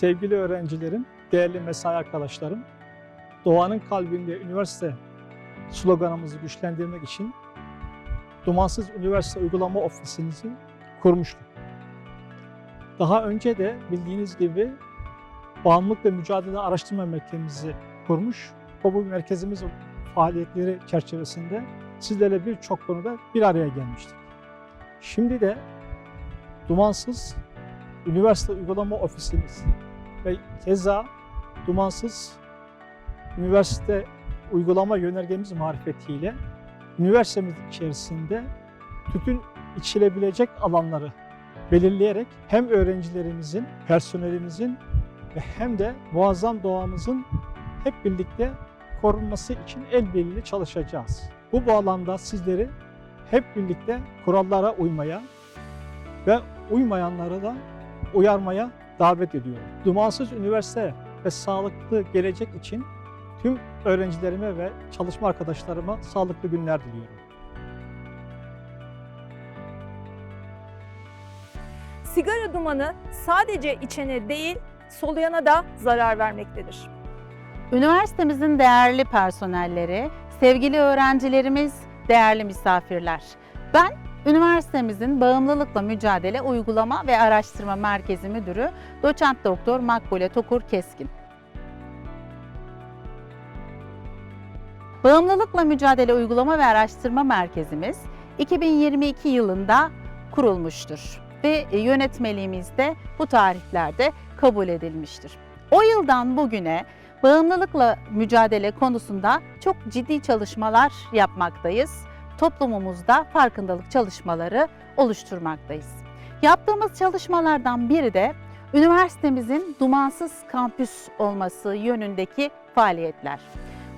sevgili öğrencilerim, değerli mesai arkadaşlarım, doğanın kalbinde üniversite sloganımızı güçlendirmek için Dumansız Üniversite Uygulama Ofisimizi kurmuştuk. Daha önce de bildiğiniz gibi Bağımlılık ve Mücadele Araştırma Merkezimizi kurmuş. Bu merkezimiz faaliyetleri çerçevesinde sizlerle birçok konuda bir araya gelmiştik. Şimdi de Dumansız Üniversite Uygulama Ofisimiz ve keza Dumansız Üniversite Uygulama Yönergemiz marifetiyle üniversitemiz içerisinde tütün içilebilecek alanları belirleyerek hem öğrencilerimizin, personelimizin ve hem de muazzam doğamızın hep birlikte korunması için el birliğiyle çalışacağız. Bu bağlamda sizleri hep birlikte kurallara uymaya ve uymayanları da uyarmaya davet ediyorum. Dumansız üniversite ve sağlıklı gelecek için tüm öğrencilerime ve çalışma arkadaşlarıma sağlıklı günler diliyorum. Sigara dumanı sadece içene değil, soluyana da zarar vermektedir. Üniversitemizin değerli personelleri, sevgili öğrencilerimiz, değerli misafirler. Ben üniversitemizin Bağımlılıkla Mücadele Uygulama ve Araştırma Merkezi Müdürü Doçent Doktor Makbule Tokur Keskin. Bağımlılıkla Mücadele Uygulama ve Araştırma Merkezimiz 2022 yılında kurulmuştur ve yönetmeliğimiz de bu tarihlerde kabul edilmiştir. O yıldan bugüne bağımlılıkla mücadele konusunda çok ciddi çalışmalar yapmaktayız. Toplumumuzda farkındalık çalışmaları oluşturmaktayız. Yaptığımız çalışmalardan biri de üniversitemizin dumansız kampüs olması yönündeki faaliyetler.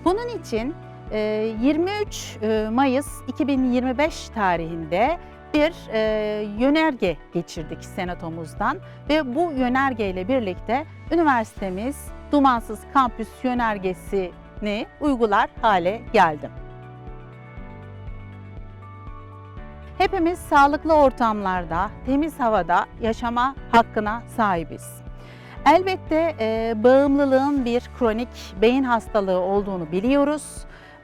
Bunun için e, 23 e, Mayıs 2025 tarihinde bir e, yönerge geçirdik senatomuzdan ve bu yönergeyle birlikte üniversitemiz dumansız kampüs yönergesini uygular hale geldi. Hepimiz sağlıklı ortamlarda, temiz havada yaşama hakkına sahibiz. Elbette e, bağımlılığın bir kronik beyin hastalığı olduğunu biliyoruz.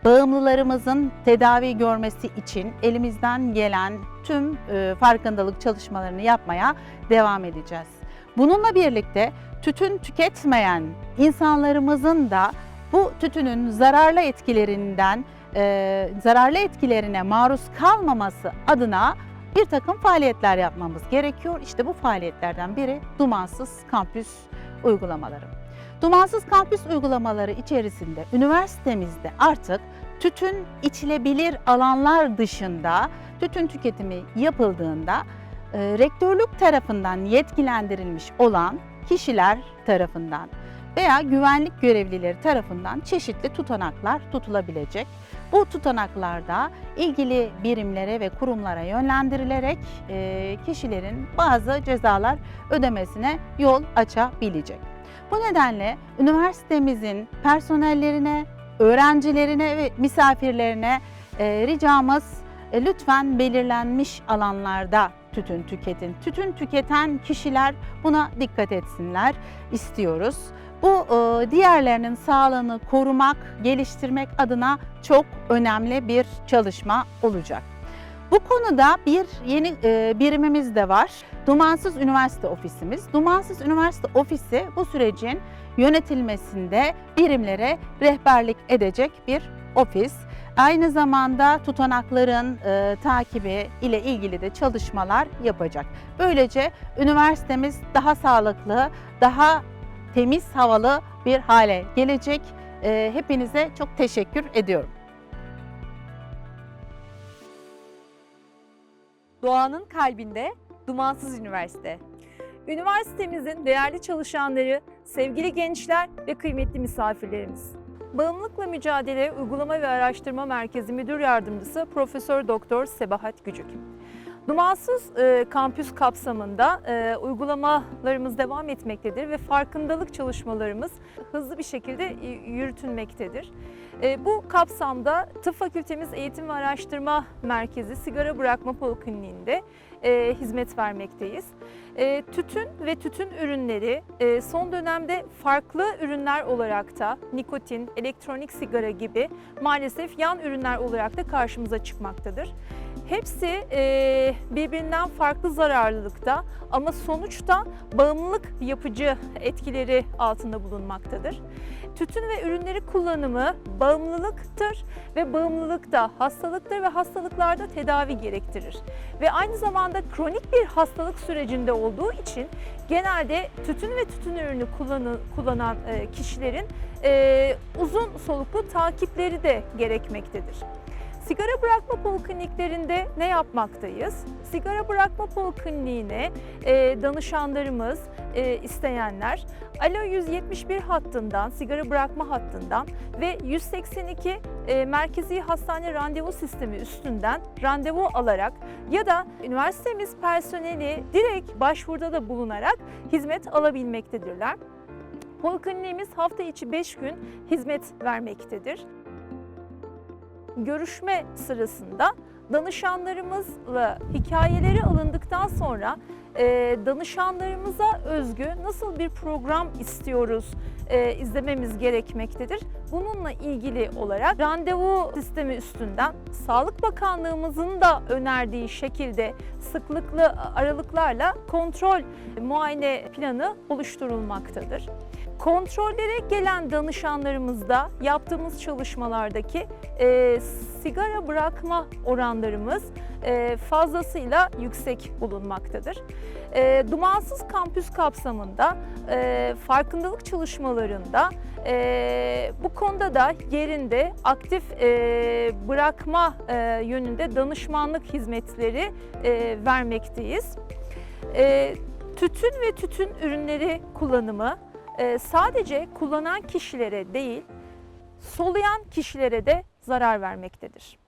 Bağımlılarımızın tedavi görmesi için elimizden gelen tüm e, farkındalık çalışmalarını yapmaya devam edeceğiz. Bununla birlikte tütün tüketmeyen insanlarımızın da bu tütünün zararlı etkilerinden e, zararlı etkilerine maruz kalmaması adına bir takım faaliyetler yapmamız gerekiyor. İşte bu faaliyetlerden biri dumansız kampüs uygulamaları. Dumansız kampüs uygulamaları içerisinde üniversitemizde artık tütün içilebilir alanlar dışında tütün tüketimi yapıldığında e, rektörlük tarafından yetkilendirilmiş olan kişiler tarafından veya güvenlik görevlileri tarafından çeşitli tutanaklar tutulabilecek. Bu tutanaklarda ilgili birimlere ve kurumlara yönlendirilerek e, kişilerin bazı cezalar ödemesine yol açabilecek. Bu nedenle üniversitemizin personellerine, öğrencilerine ve misafirlerine e, ricamız e, lütfen belirlenmiş alanlarda tütün tüketin. Tütün tüketen kişiler buna dikkat etsinler istiyoruz. Bu e, diğerlerinin sağlığını korumak, geliştirmek adına çok önemli bir çalışma olacak. Bu konuda bir yeni e, birimimiz de var. Dumansız Üniversite Ofisimiz. Dumansız Üniversite Ofisi bu sürecin yönetilmesinde birimlere rehberlik edecek bir ofis. Aynı zamanda tutanakların e, takibi ile ilgili de çalışmalar yapacak. Böylece üniversitemiz daha sağlıklı, daha temiz havalı bir hale gelecek. E, hepinize çok teşekkür ediyorum. Doğanın kalbinde Dumansız Üniversite. Üniversitemizin değerli çalışanları, sevgili gençler ve kıymetli misafirlerimiz. Bağımlılıkla Mücadele Uygulama ve Araştırma Merkezi Müdür Yardımcısı Profesör Doktor Sebahat Gücük. Dumansız e, kampüs kapsamında e, uygulamalarımız devam etmektedir ve farkındalık çalışmalarımız hızlı bir şekilde e, yürütülmektedir. E, bu kapsamda Tıp Fakültemiz Eğitim ve Araştırma Merkezi Sigara Bırakma Polikliniğinde e, hizmet vermekteyiz. E, tütün ve tütün ürünleri e, son dönemde farklı ürünler olarak da nikotin, elektronik sigara gibi maalesef yan ürünler olarak da karşımıza çıkmaktadır. Hepsi e, birbirinden farklı zararlılıkta ama sonuçta bağımlılık yapıcı etkileri altında bulunmaktadır. Tütün ve ürünleri kullanımı bağımlılıktır ve bağımlılık da hastalıktır ve hastalıklarda tedavi gerektirir. Ve aynı zamanda kronik bir hastalık sürecinde olduğu için genelde tütün ve tütün ürünü kullanan e, kişilerin e, uzun soluklu takipleri de gerekmektedir. Sigara bırakma polikliniklerinde ne yapmaktayız? Sigara bırakma polikliniğine e, danışanlarımız, e, isteyenler Alo 171 hattından, sigara bırakma hattından ve 182 e, merkezi hastane randevu sistemi üstünden randevu alarak ya da üniversitemiz personeli direkt başvuruda da bulunarak hizmet alabilmektedirler. Polikliniğimiz hafta içi 5 gün hizmet vermektedir görüşme sırasında danışanlarımızla hikayeleri alındıktan sonra e, danışanlarımıza özgü nasıl bir program istiyoruz e, izlememiz gerekmektedir. Bununla ilgili olarak randevu sistemi üstünden Sağlık Bakanlığımızın da önerdiği şekilde sıklıklı aralıklarla kontrol muayene planı oluşturulmaktadır. Kontrollere gelen danışanlarımızda yaptığımız çalışmalardaki e, sigara bırakma oranlarımız e, fazlasıyla yüksek bulunmaktadır. E, dumansız kampüs kapsamında e, farkındalık çalışmalarında e, bu konuda da yerinde aktif e, bırakma e, yönünde danışmanlık hizmetleri e, vermekteyiz. E, tütün ve tütün ürünleri kullanımı sadece kullanan kişilere değil, soluyan kişilere de zarar vermektedir.